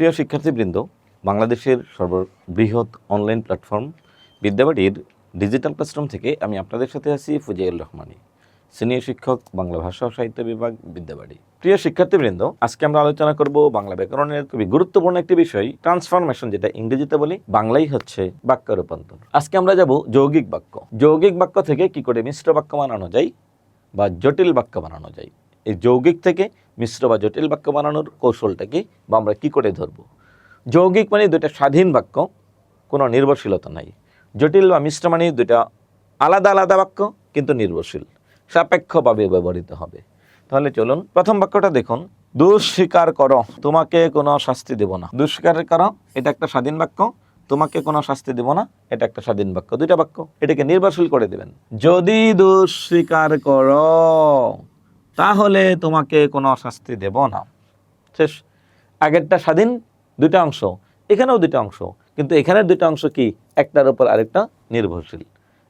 প্রিয় শিক্ষার্থীবৃন্দ, বাংলাদেশের সর্ববৃহৎ অনলাইন প্ল্যাটফর্ম বিদ্যাবাড়ির ডিজিটাল ক্লাসরুম থেকে আমি আপনাদের সাথে আছি ফুজাইল রহমানি সিনিয়র শিক্ষক, বাংলা ভাষা ও সাহিত্য বিভাগ বিদ্যাবাড়ি। প্রিয় শিক্ষার্থীবৃন্দ, আজকে আমরা আলোচনা করব বাংলা ব্যাকরণের খুবই গুরুত্বপূর্ণ একটি বিষয় ট্রান্সফরমেশন যেটা ইংরেজিতে বলি, বাংলাই হচ্ছে বাক্য রূপান্তর। আজকে আমরা যাব যৌগিক বাক্য। যৌগিক বাক্য থেকে কি করে মিশ্র বাক্য বানানো যায় বা জটিল বাক্য বানানো যায়? এই যৌগিক থেকে মিশ্র বা জটিল বাক্য বানানোর কৌশলটাকে বা আমরা কী করে ধরব? যৌগিক মানে দুইটা স্বাধীন বাক্য, কোনো নির্ভরশীলতা নাই। জটিল বা মিশ্র মানে দুইটা আলাদা আলাদা বাক্য, কিন্তু নির্ভরশীল, সাপেক্ষভাবে ব্যবহৃত হবে। তাহলে চলুন, প্রথম বাক্যটা দেখুন। দুঃস্বীকার করো, তোমাকে কোনো শাস্তি দেব না। দুঃস্বীকার করো, এটা একটা স্বাধীন বাক্য, তোমাকে কোনো শাস্তি দেব না, এটা একটা স্বাধীন বাক্য। দুইটা বাক্য, এটাকে নির্ভরশীল করে দেবেন। যদি দুঃস্বীকার করো তাহলে তোমাকে কোনো শাস্তি দেব না। শেষ। আগেরটা স্বাধীন, দুইটা অংশ। এখানেও দুইটা অংশ। কিন্তু এখানের দুইটা অংশ কি? একটার উপর আরেকটা নির্ভরশীল।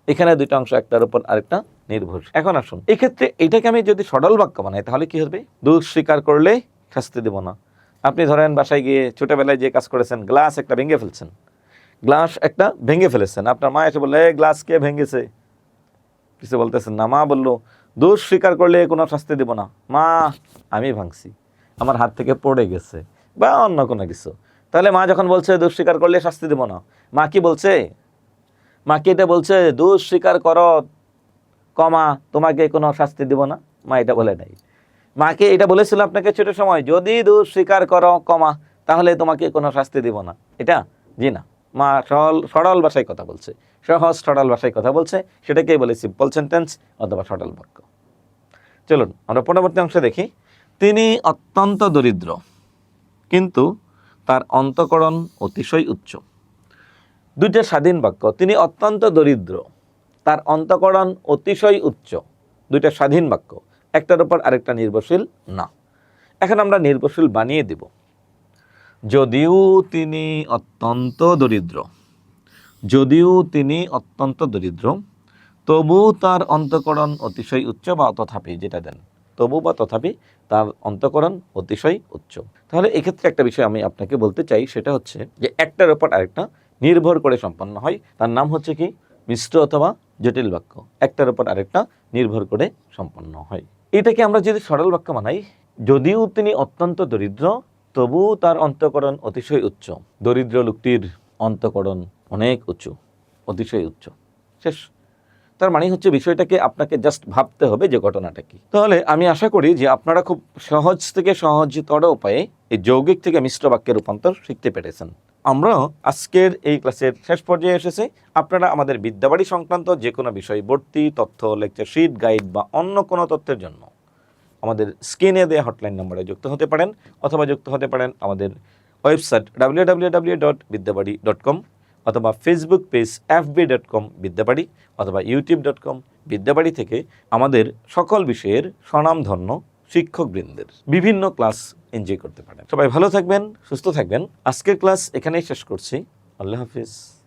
এখানে দুইটা অংশ, একটার উপর আরেকটা নির্ভরশীল। এখন আসুন। এক্ষেত্রে এটাকে আমি যদি সরল বাক্য বানাই, তাহলে কি হবে? দুধ স্বীকার করলে শাস্তি দেব না। আপনি ধরেন বাসায় গিয়ে ছোটোবেলায় যে কাজ করেছেন, গ্লাস একটা ভেঙে ফেলছেন। গ্লাস একটা ভেঙে ফেলেছেন। আপনার মা এসে বললে গ্লাস কে ভেঙেছে? কিছু বলতেছেন না। মা বলল দোষ স্বীকার করলে কোনো শাস্তি দেব না। মা, আমি ভাঙছি। আমার হাত থেকে পড়ে গেছে বা অন্য কোনো কিছু। তাহলে মা যখন বলছে দোষ স্বীকার করলে শাস্তি দেব না, মা কি বলছে? মা কি এটা বলছে? দোষ স্বীকার করো, কমা, তোমাকে কোনো শাস্তি দেব না? মা এটা বলে নাই। মাকে এটা বলেছিল আপনাকে ছোট সময়, যদি দোষ স্বীকার করো, কমা, তাহলে তোমাকে কোনো শাস্তি দেব না। এটা জি না মা সরল সরল ভাষায় কথা বলছে। সহজ, সরল ভাষায় কথা বলছে। সেটাকেই বলে সিম্পল সেন্টেন্স অথবা সরল বাক্য। চলুন, আমরা পরবর্তী অংশে দেখি। তিনি অত্যন্ত দরিদ্র, কিন্তু তার অন্তকরণ অতিশয় উচ্চ। দুইটা স্বাধীন বাক্য। তিনি অত্যন্ত দরিদ্র, তার অন্তকরণ অতিশয় উচ্চ। দুইটা স্বাধীন বাক্য। একটার উপর আরেকটা নির্ভরশীল না। এখন আমরা নির্ভরশীল বানিয়ে দেব। যদিও তিনি অত্যন্ত দরিদ্র, যদিও তিনি অত্যন্ত দরিদ্র, তবু তার অন্তকরণ অতিশয় উচ্চ বা তথাপি যেটা দেন, তবু বা তথাপি তার অন্তকরণ অতিশয় উচ্চ। তাহলে এক্ষেত্রে একটা বিষয় আমি আপনাকে বলতে চাই, সেটা হচ্ছে যে একটার ওপর আরেকটা নির্ভর করে সম্পন্ন হয়। তার নাম হচ্ছে কি? মিশ্র অথবা জটিল বাক্য। একটার ওপর আরেকটা নির্ভর করে সম্পন্ন হয়। এটাকে আমরা যদি সরল বাক্য বানাই যদিও তিনি অত্যন্ত দরিদ্র তবু তার অন্তকরণ অতিশয় উচ্চ। দরিদ্র লোকটির অন্তকরণ অনেক উঁচু অতিশয় উচ্চ। শেষ। তার মানে হচ্ছে বিষয়টাকে আপনাকে জাস্ট ভাবতে হবে যে ঘটনাটা কি। তাহলে আমি আশা করি যে আপনারা খুব সহজ থেকে সহজতর উপায়ে এই যৌগিক থেকে মিশ্র বাক্যের রূপান্তর শিখতে পেরেছেন। আমরা আজকের এই ক্লাসের শেষ পর্যায়ে এসেছি। আপনারা আমাদের বিদ্যাবাড়ি সংক্রান্ত যে কোনো বিষয়, ভর্তি, তথ্য লেকচার শিট গাইড বা অন্য কোনো তথ্যের জন্য আমাদের স্ক্রিনে দেওয়া হটলাইন নম্বরে যুক্ত হতে পারেন অথবা যুক্ত হতে পারেন আমাদের website W dot Vidyabari dot com অথবা Facebook page FB dot com Vidyabari অথবা ইউটিউব ডট কম বিদ্যাবাড়ি থেকে আমাদের সকল বিষয়ের স্বনামধন্য শিক্ষকবৃন্দের বিভিন্ন ক্লাস এনজয় করতে পারেন। সবাই ভালো থাকবেন, সুস্থ থাকবেন। আজকের ক্লাস এখানেই শেষ করছি। আল্লাহ হাফিজ।